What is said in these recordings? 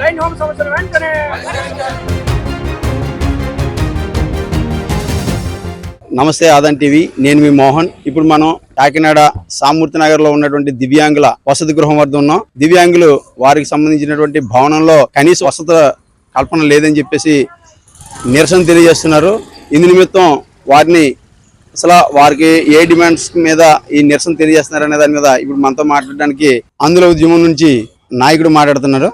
Line home వెంటనే నమస్తే Aadhan TV. నేను మీ మోహన్. ఇప్పుడు మనం కాకినాడ సామూర్తి నగర్లో ఉన్నటువంటి దివ్యాంగుల వసతి గృహం వద్ద ఉన్నాం. దివ్యాంగులు వారికి సంబంధించినటువంటి భవనంలో కనీస వసతి కల్పన లేదని చెప్పేసి నిరసన తెలియజేస్తున్నారు. ఇందు నిమిత్తం వారిని అసలు వారికి ఏ డిమాండ్స్ మీద ఈ నిరసన తెలియజేస్తున్నారనే దాని మీద ఇప్పుడు మనతో మాట్లాడడానికి అందులో ఉద్యమం నుంచి నాయకుడు మాట్లాడుతున్నారు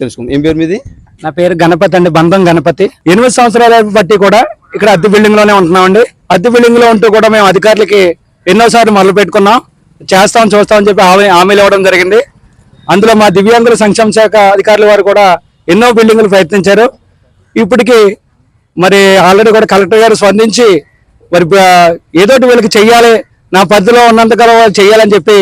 తెలుసుకుందాం. ఏం పేరు మీది? నా పేరు గణపతి అండి బంధం గణపతి. ఎనిమిది సంవత్సరాల బట్టి కూడా ఇక్కడ అద్దె బిల్డింగ్లోనే ఉంటున్నామండి. అద్దె బిల్డింగ్లో ఉంటూ కూడా మేము అధికారులకి ఎన్నోసార్లు మొదలు పెట్టుకున్నాం. చేస్తాం చూస్తామని చెప్పి హామీ హామీలు ఇవ్వడం జరిగింది. అందులో మా దివ్యాంగుల సంక్షేమ శాఖ అధికారుల వారు కూడా ఎన్నో బిల్డింగులు ప్రయత్నించారు. ఇప్పటికి మరి ఆల్రెడీ కూడా కలెక్టర్ గారు స్పందించి మరి ఏదోటి వీళ్ళకి చెయ్యాలి. నా పరిధిలో ఉన్నంతకాలం చెయ్యాలని చెప్పి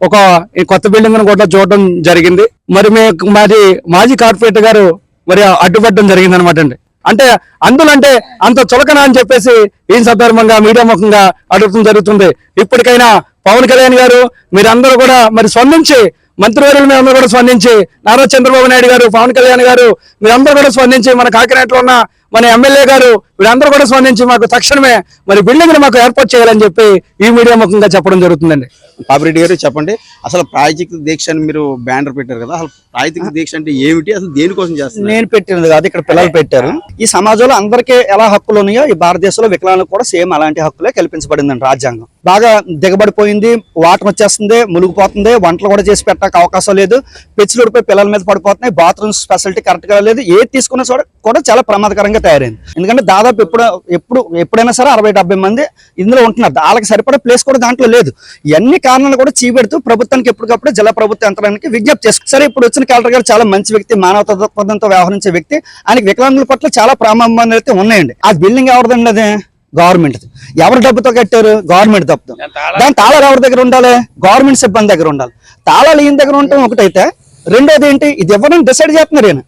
ఒక ఈ కొత్త బిల్డింగ్ కూడా చూడటం జరిగింది. మరి మేము మాది మాజీ కార్పొరేటర్ గారు మరి అడ్డుపడడం జరిగింది అనమాట అండి. అంటే అందులో అంటే అంత చులకన అని చెప్పేసి ఈ సందర్భంగా మీడియా ముఖంగా అడగడం జరుగుతుంది. ఇప్పటికైనా పవన్ కళ్యాణ్ గారు మీరందరూ కూడా మరి స్పందించి మంత్రివర్యులు మేమందరూ కూడా స్పందించి నారా చంద్రబాబు నాయుడు గారు పవన్ కళ్యాణ్ గారు మీరందరూ కూడా స్పందించి మన కాకినాడలో ఉన్న మన ఎమ్మెల్యే గారు వీళ్ళందరూ కూడా స్పందించి మాకు తక్షణమే మరి బిల్డింగ్ మాకు ఏర్పాటు చేయాలని చెప్పి ఈ మీడియా ముఖంగా చెప్పడం జరుగుతుందండి. పాపిరెడ్డి గారు చెప్పండి అసలు ప్రాయచిక దీక్ష అని మీరు బ్యానర్ పెట్టారు కదా అసలు ప్రాయచిక దీక్ష అంటే ఏమిటి అసలు దేనికోసం చేస్తున్నారు? నేను పెట్టినది కాదు ఇక్కడ పిల్లలు పెట్టారు. ఈ సమాజంలో అందరికీ ఎలా హక్కులు ఉన్నాయో ఈ భారతదేశంలో వికలాంగులకు కూడా సేమ్ అలాంటి హక్కులే కల్పించబడిందండి రాజ్యాంగం. బాగా దిగబడిపోయింది వాటర్ వచ్చేస్తుంది మునిగిపోతుంది వంటలు కూడా చేసి పెట్టడానికి అవకాశం లేదు పెచ్చులు ఉడిపోయి పిల్లల మీద పడిపోతున్నాయి బాత్రూమ్స్ ఫెసిలిటీ కరెక్ట్గా లేదు ఏది తీసుకున్నా చోట కూడా చాలా ప్రమాదకరంగా తయారైంది. ఎందుకంటే దాదాపు ఎప్పుడు ఎప్పుడు ఎప్పుడైనా సరే అరవై డెబ్బై మంది ఇందులో ఉంటున్నారు. వాళ్ళకి సరిపడే ప్లేస్ కూడా దాంట్లో లేదు. ఇవన్నీ కారణాలు కూడా చీపెడుతూ ప్రభుత్వానికి ఎప్పటికప్పుడు జిల్లా ప్రభుత్వ యంత్రానికి విజ్ఞప్తి చేస్తారు సరే ఇప్పుడు వచ్చిన కలెక్టర్ గారు చాలా మంచి వ్యక్తి మానవత దృక్పథంతో వ్యవహరించే వ్యక్తి. ఆయనకి వికలాంగుల పట్ల చాలా ప్రారంభాలు అయితే ఉన్నాయండి. ఆ బిల్డింగ్ ఎవరిదండి అది గవర్నమెంట్ ఎవరి డబ్బుతో కట్టారు? గవర్నమెంట్ డబ్బుతో దాని తాళాలు. ఎవరి దగ్గర ఉండాలి? గవర్నమెంట్ సిబ్బంది దగ్గర ఉండాలి. తాళాలు ఈయన దగ్గర ఉండటం ఒకటైతే రెండోది ఏంటి? ఇది ఎవరని డిసైడ్ చేస్తున్నారు ఈయన.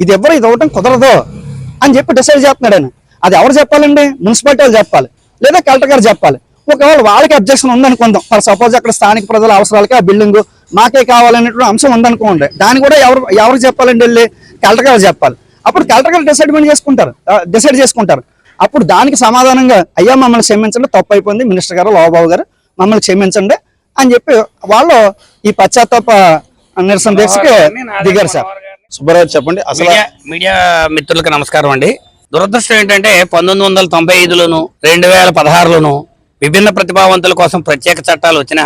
ఇది ఎవరు? ఇది ఇవ్వటం కుదరదు. అని చెప్పి డిసైడ్ చేస్తున్నాడు ఆయన అది ఎవరు చెప్పాలండి? మున్సిపాలిటీ వాళ్ళు చెప్పాలి. లేదా కలెక్టర్ గారు చెప్పాలి. ఒకవేళ వాళ్ళకి అబ్జెక్షన్ ఉందనుకుందాం. ఫర్ సపోజ్ అక్కడ స్థానిక ప్రజల అవసరాలకి ఆ బిల్డింగ్ మాకే కావాలనేటువంటి అంశం ఉందనుకోండి. దాన్ని కూడా ఎవరు ఎవరికి చెప్పాలండి వెళ్ళి? కలెక్టర్ గారు చెప్పాలి. అప్పుడు కలెక్టర్ గారు డిసైడ్మెంట్ చేసుకుంటారు. డిసైడ్ చేసుకుంటారు. అప్పుడు దానికి సమాధానంగా అయ్యా మమ్మల్ని క్షమించండి తప్పు అయిపోయింది మినిస్టర్ గారు లోబాబు గారు మమ్మల్ని క్షమించండి అని చెప్పి వాళ్ళు ఈ పశ్చాత్తాప నిరసన దీక్షకి దిగారు సార్. సుబ్బారావు చెప్పండి. అసలు మీడియా మిత్రులకు నమస్కారం అండి. దురదృష్టం ఏంటంటే పంతొమ్మిది వందల తొంభై ఐదులోను రెండు వేల పదహారులోను విభిన్న ప్రతిభావంతుల కోసం ప్రత్యేక చట్టాలు వచ్చినా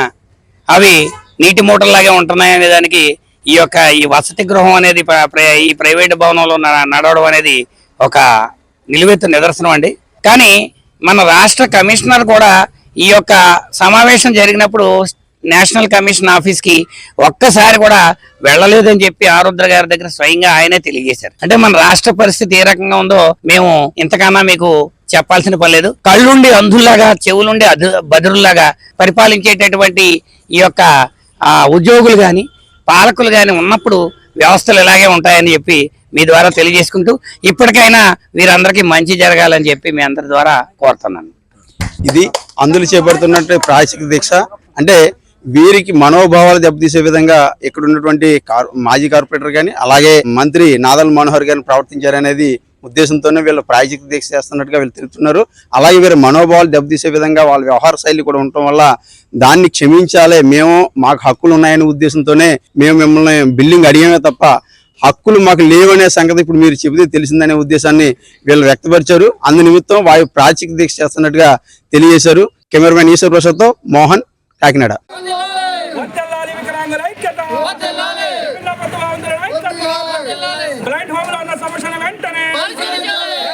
అవి నీటి మూటల్లాగే ఉంటున్నాయనే దానికి ఈ యొక్క ఈ వసతి గృహం అనేది ప్ర- ప్ర- ఈ ప్రైవేట్ భవనంలో నడవడం అనేది ఒక నిలువెత్తు నిదర్శనం అండి. కానీ మన రాష్ట్ర కమిషనర్ కూడా ఈ యొక్క సమావేశం జరిగినప్పుడు నేషనల్ కమిషన్ ఆఫీస్కి ఒక్కసారి కూడా వెళ్ళలేదని చెప్పి ఆరుద్ర గారి దగ్గర స్వయంగా ఆయనే తెలియజేశారు. అంటే మన రాష్ట్ర పరిస్థితి ఏ రకంగా ఉందో మేము ఇంతకన్నా మీకు చెప్పాల్సిన పని లేదు. కళ్ళుండి అంధుల్లాగా చెవులుండి అధు బదురుల్లాగా పరిపాలించేటటువంటి ఈ యొక్క ఉద్యోగులు కానీ పాలకులు కానీ ఉన్నప్పుడు వ్యవస్థలు ఇలాగే ఉంటాయని చెప్పి మీ ద్వారా తెలియజేసుకుంటూ ఇప్పటికైనా వీరందరికీ మంచి జరగాలని చెప్పి మీ అందరి ద్వారా కోరుతున్నాను. ఇది అందులో చేపడుతున్నట్టు ప్రాయచిక దీక్ష. అంటే వీరికి మనోభావాలు దెబ్బతీసే విధంగా ఇక్కడ ఉన్నటువంటి కార్- మాజీ కార్పొరేటర్ కానీ అలాగే మంత్రి నాదల్ మనోహర్ గారిని ప్రవర్తించారనేది ఉద్దేశంతోనే వీళ్ళు ప్రాయచిక దీక్ష చేస్తున్నట్టుగా వీళ్ళు తెలుపుతున్నారు అలాగే వీరి మనోభావాలు దెబ్బతీసే విధంగా వాళ్ళ వ్యవహార శైలి కూడా ఉండటం వల్ల దాన్ని క్షమించాలి మేము మాకు హక్కులు ఉన్నాయనే ఉద్దేశంతోనే మేము మిమ్మల్ని బిల్డింగ్ అడిగామే తప్ప హక్కులు మాకు లేవనే సంగతి ఇప్పుడు మీరు చెబితే తెలిసిందనే ఉద్దేశాన్ని వీళ్ళు వ్యక్తపరిచారు. అందు నిమిత్తం వాయు ప్రాచిక దీక్ష చేస్తున్నట్టుగా తెలియజేశారు. కెమెరామెన్ ఈశ్వర్ ప్రసాద్తో మోహన్ కాకినాడ.